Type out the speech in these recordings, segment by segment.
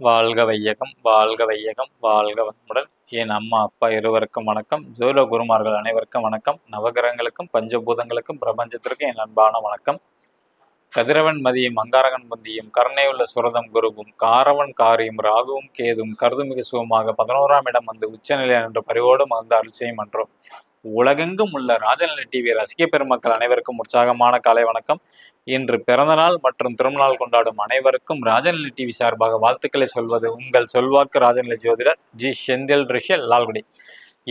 வாழ்க வையகம் வாழ்க வையகம் வாழ்க வன்முடன். என் அம்மா அப்பா இருவருக்கும் வணக்கம். ஜோல குருமார்கள் அனைவருக்கும் வணக்கம். நவகிரகங்களுக்கும் பஞ்சபூதங்களுக்கும் பிரபஞ்சத்திற்கும் என் அன்பான வணக்கம். கதிரவன் மதியும் அங்காரகன் பந்தியும் கருணையுள்ள சுரதம் குருவும் காரவன் காரியும் ராகுவும் கேதும் கருதுமிகு சுகமாக பதினோராம் இடம் வந்து உச்சநிலை என்ற பரிவோடு வந்து அருள் செய்யும் என்றோம். உலகெங்கும் உள்ள ராஜநிலை டிவி ரசிக பெருமக்கள் அனைவருக்கும் உற்சாகமான காலை வணக்கம். இன்று பிறந்தநாள் மற்றும் திருமணநாள் கொண்டாடும் அனைவருக்கும் ராஜநிலை டிவி சார்பாக வாழ்த்துக்களை சொல்வது உங்கள் சொல்வாக்கு ராஜநிலை ஜோதிடர் ஜி. செந்தில் ரிஷல் லால்குடி.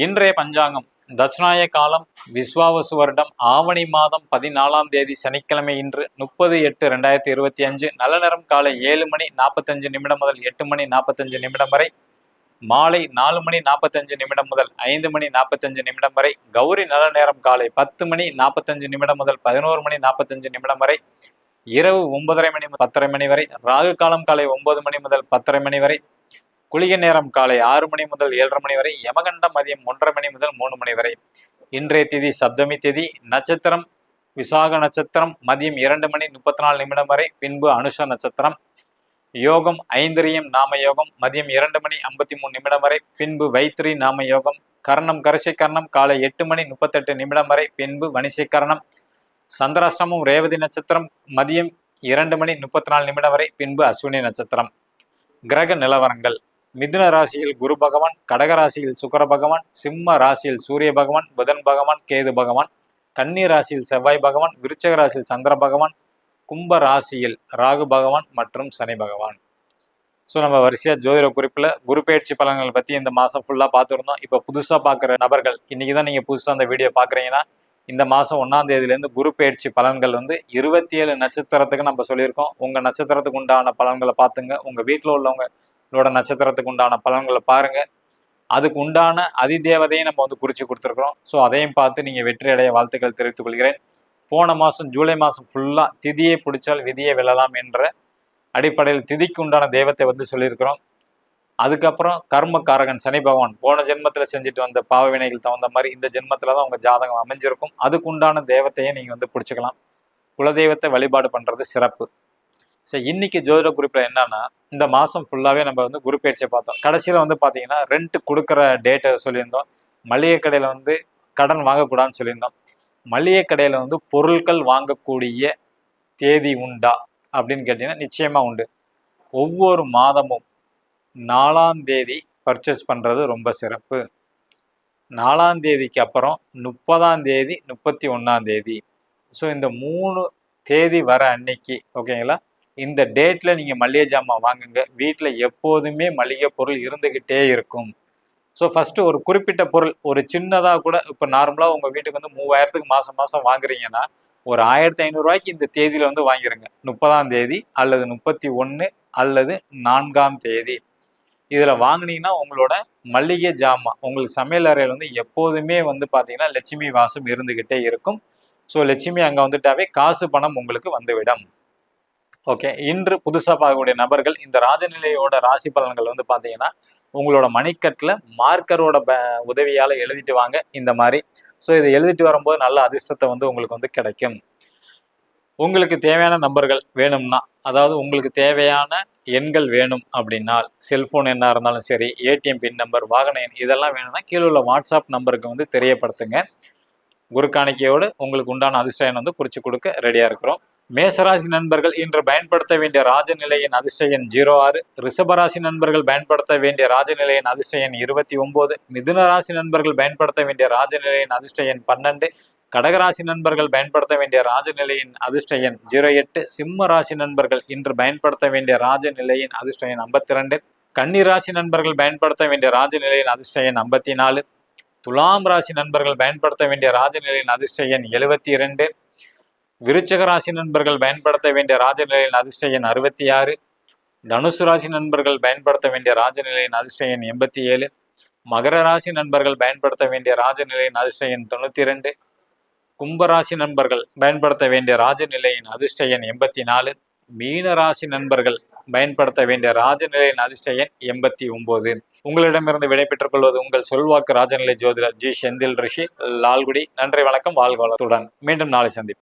இன்றைய பஞ்சாங்கம் தட்சிணாய காலம் விஸ்வாவசு வருடம் ஆவணி மாதம் பதினாலாம் தேதி சனிக்கிழமை இன்று முப்பது எட்டு ரெண்டாயிரத்தி இருபத்தி அஞ்சு நல்ல நேரம் காலை ஏழு மணி நாற்பத்தஞ்சு நிமிடம் முதல் எட்டு மணி நாற்பத்தஞ்சு நிமிடம் வரை மாலை நாலு மணி நாற்பத்தஞ்சு நிமிடம் முதல் ஐந்து மணி நாற்பத்தஞ்சு நிமிடம் வரை கௌரி நல்ல நேரம் காலை பத்து மணி நாற்பத்தஞ்சு நிமிடம் முதல் பதினோரு மணி நாற்பத்தஞ்சு நிமிடம் வரை இரவு ஒன்பதரை மணி பத்தரை மணி வரை ராகு காலம் காலை ஒன்பது மணி முதல் பத்தரை மணி வரை குளிகை நேரம் காலை ஆறு மணி முதல் ஏழரை மணி வரை யமகண்டம் மதியம் ஒன்றரை மணி முதல் மூணு மணி வரை. இன்றைய தேதி சப்தமி தேதி நட்சத்திரம் விசாக நட்சத்திரம் மதியம் இரண்டு மணி முப்பத்தி நாலு நிமிடம் வரை பின்பு அனுஷ நட்சத்திரம் யோகம் ஐந்திரியம் நாம யோகம் மதியம் இரண்டு மணி ஐம்பத்தி மூணு நிமிடம் வரை பின்பு வைத்திரி நாம யோகம் கர்ணம் கரிசை கர்ணம் காலை எட்டு மணி முப்பத்தெட்டு நிமிடம் வரை பின்பு வணிசை கர்ணம். சந்திராஷ்டமம் ரேவதி நட்சத்திரம் மதியம் இரண்டு மணி முப்பத்தி நாலு நிமிடம் வரை பின்பு அஸ்வினி நட்சத்திரம். கிரக நிலவரங்கள். மிதுன ராசியில் குரு பகவான் கடக ராசியில் சுக்கர பகவான் சிம்ம ராசியில் சூரிய பகவான் புதன் பகவான் கேது பகவான் கன்னி ராசியில் செவ்வாய் பகவான் விருச்சக ராசியில் சந்திர பகவான் கும்ப ராசியில் ராகு பகவான் மற்றும் சனி பகவான். ஸோ நம்ம வரிசையாக ஜோதிட குறிப்பில் குரு பயிற்சி பலன்களை பற்றி இந்த மாதம் ஃபுல்லாக பார்த்துருந்தோம். இப்போ புதுசாக பார்க்குற நபர்கள் இன்றைக்கி தான் நீங்கள் புதுசாக அந்த வீடியோ பார்க்குறீங்கன்னா இந்த மாதம் ஒன்றாம் தேதியிலேருந்து குரு பயிற்சி பலன்கள் வந்து இருபத்தி ஏழு நட்சத்திரத்துக்கு நம்ம சொல்லியிருக்கோம். உங்கள் நட்சத்திரத்துக்கு உண்டான பலன்களை பார்த்துங்க. உங்கள் வீட்டில் உள்ளவங்களோட நட்சத்திரத்துக்கு உண்டான பலன்களை பாருங்கள் அதுக்கு உண்டான அதிதேவதையும் நம்ம வந்து குறித்து கொடுத்துருக்குறோம். ஸோ அதையும் பார்த்து நீங்கள் வெற்றி அடைய வாழ்த்துக்கள் தெரிவித்துக் கொள்கிறேன். போன மாதம் ஜூலை மாதம் ஃபுல்லாக திதியை பிடிச்சால் விதியை வெல்லலாம் என்ற அடிப்படையில் திதிக்கு உண்டான தெய்வத்தை வந்து சொல்லியிருக்கிறோம். அதுக்கப்புறம் கர்மக்காரகன் சனி பகவான் போன ஜென்மத்தில் செஞ்சுட்டு வந்த பாவ வினைகள் தகுந்த மாதிரி இந்த ஜென்மத்தில் தான் உங்கள் ஜாதகம் அமைஞ்சிருக்கும். அதுக்கு உண்டான தெய்வத்தையே நீங்கள் வந்து பிடிச்சிக்கலாம். குலதெய்வத்தை வழிபாடு பண்ணுறது சிறப்பு. சரி இன்னைக்கு ஜோதிட குறிப்பில் என்னன்னா இந்த மாதம் ஃபுல்லாகவே நம்ம வந்து குரு பயிற்சியை பார்த்தோம். கடைசியில் வந்து பார்த்தீங்கன்னா ரெண்ட் கொடுக்குற டேட்டை சொல்லியிருந்தோம். மளிகை கடையில் வந்து கடன் வாங்கக்கூடாதுன்னு சொல்லியிருந்தோம். மளிகை கடையில் வந்து பொருட்கள் வாங்கக்கூடிய தேதி உண்டா அப்படின்னு கேட்டிங்கன்னா நிச்சயமாக உண்டு. ஒவ்வொரு மாதமும் நாலாம் தேதி பர்ச்சேஸ் பண்ணுறது ரொம்ப சிறப்பு. நாலாம் தேதிக்கு அப்புறம் முப்பதாம் தேதி முப்பத்தி ஒன்றாம் தேதி. ஸோ இந்த மூணு தேதி வர அன்னைக்கு ஓகேங்களா இந்த டேட்டில் நீங்கள் மளிகை ஜாமான் வாங்குங்க. வீட்டில் எப்போதுமே மளிகை பொருள் இருந்துக்கிட்டே இருக்கும். ஸோ ஃபஸ்ட்டு ஒரு குறிப்பிட்ட பொருள் ஒரு சின்னதாக கூட இப்போ நார்மலாக உங்கள் வீட்டுக்கு வந்து மூவாயிரத்துக்கு மாதம் மாதம் வாங்குறீங்கன்னா ஒரு ஆயிரத்தி ஐநூறுரூவாய்க்கு இந்த தேதியில் வந்து வாங்கிருங்க. முப்பதாம் தேதி அல்லது முப்பத்தி ஒன்று அல்லது நான்காம் தேதி. இதில் வாங்கினீங்கன்னா உங்களோட மளிகை ஜாமான் உங்களுக்கு சமையல் அறையில் வந்து எப்போதுமே வந்து பார்த்தீங்கன்னா லட்சுமி வாசம் இருந்துக்கிட்டே இருக்கும். ஸோ லட்சுமி அங்கே வந்துட்டாவே காசு பணம் உங்களுக்கு வந்துவிடும். ஓகே இன்று புதுசாக பார்க்கக்கூடிய நபர்கள் இந்த ராஜநிலையோட ராசி பலன்கள் வந்து பார்த்தீங்கன்னா உங்களோட மணிக்கட்டில் மார்க்கரோட ப உதவியால் எழுதிட்டு வாங்க இந்த மாதிரி. ஸோ இதை எழுதிட்டு வரும்போது நல்ல அதிர்ஷ்டத்தை வந்து உங்களுக்கு வந்து கிடைக்கும். உங்களுக்கு தேவையான நம்பர்கள் வேணும்னா அதாவது உங்களுக்கு தேவையான எண்கள் வேணும் அப்படின்னால் செல்ஃபோன் என்ன இருந்தாலும் சரி ஏடிஎம் பின் நம்பர் வாகன எண் இதெல்லாம் வேணும்னா கீழே உள்ள வாட்ஸ்அப் நம்பருக்கு வந்து தெரியப்படுத்துங்க. குருக்காணிக்கையோடு உங்களுக்கு உண்டான அதிர்ஷ்டம் வந்து குறித்து கொடுக்க ரெடியாக இருக்கிறோம். மேசராசி நண்பர்கள் இன்று பயன்படுத்த வேண்டிய ராஜநிலையின் அதிர்ஷ்ட எண் ஜீரோ ஆறு. ரிஷபராசி நண்பர்கள் பயன்படுத்த வேண்டிய ராஜநிலையின் அதிர்ஷ்ட எண் இருபத்தி ஒன்பது மிதுன ராசி நண்பர்கள் பயன்படுத்த வேண்டிய ராஜநிலையின் அதிர்ஷ்ட எண் பன்னெண்டு. கடகராசி நண்பர்கள் பயன்படுத்த வேண்டிய ராஜநிலையின் அதிர்ஷ்ட எண் ஜீரோ எட்டு. சிம்ம ராசி நண்பர்கள் இன்று பயன்படுத்த வேண்டிய ராஜநிலையின் அதிர்ஷ்ட எண் ஐம்பத்தி ரெண்டு கன்னி ராசி நண்பர்கள் பயன்படுத்த வேண்டிய ராஜநிலையின் அதிர்ஷ்ட எண் ஐம்பத்தி நாலு. துலாம் ராசி நண்பர்கள் பயன்படுத்த வேண்டிய ராஜநிலையின் அதிர்ஷ்ட எண் எழுபத்தி இரண்டு. விருச்சக ராசி நண்பர்கள் பயன்படுத்த வேண்டிய ராஜநிலையின் அதிர்ஷ்ட எண் அறுபத்தி ஆறு தனுசு ராசி நண்பர்கள் பயன்படுத்த வேண்டிய ராஜநிலையின் அதிர்ஷ்ட எண் எண்பத்தி ஏழு மகர ராசி நண்பர்கள் பயன்படுத்த வேண்டிய ராஜநிலையின் அதிர்ஷ்ட எண் தொண்ணூற்றி ரெண்டு கும்பராசி நண்பர்கள் பயன்படுத்த வேண்டிய ராஜநிலையின் அதிர்ஷ்ட எண் எண்பத்தி நாலு மீன ராசி நண்பர்கள் பயன்படுத்த வேண்டிய ராஜநிலையின் அதிர்ஷ்ட எண் எண்பத்தி ஒன்பது உங்களிடமிருந்து விடைபெற்றுக் கொள்வது உங்கள் சொல்வாக்கு ராஜநிலை ஜோதிடர் ஜி செந்தில் ரிஷி. லால்குடி நன்றி வணக்கம் வாழ்க வளத்துடன் மீண்டும் நாளை சந்திப்போம்.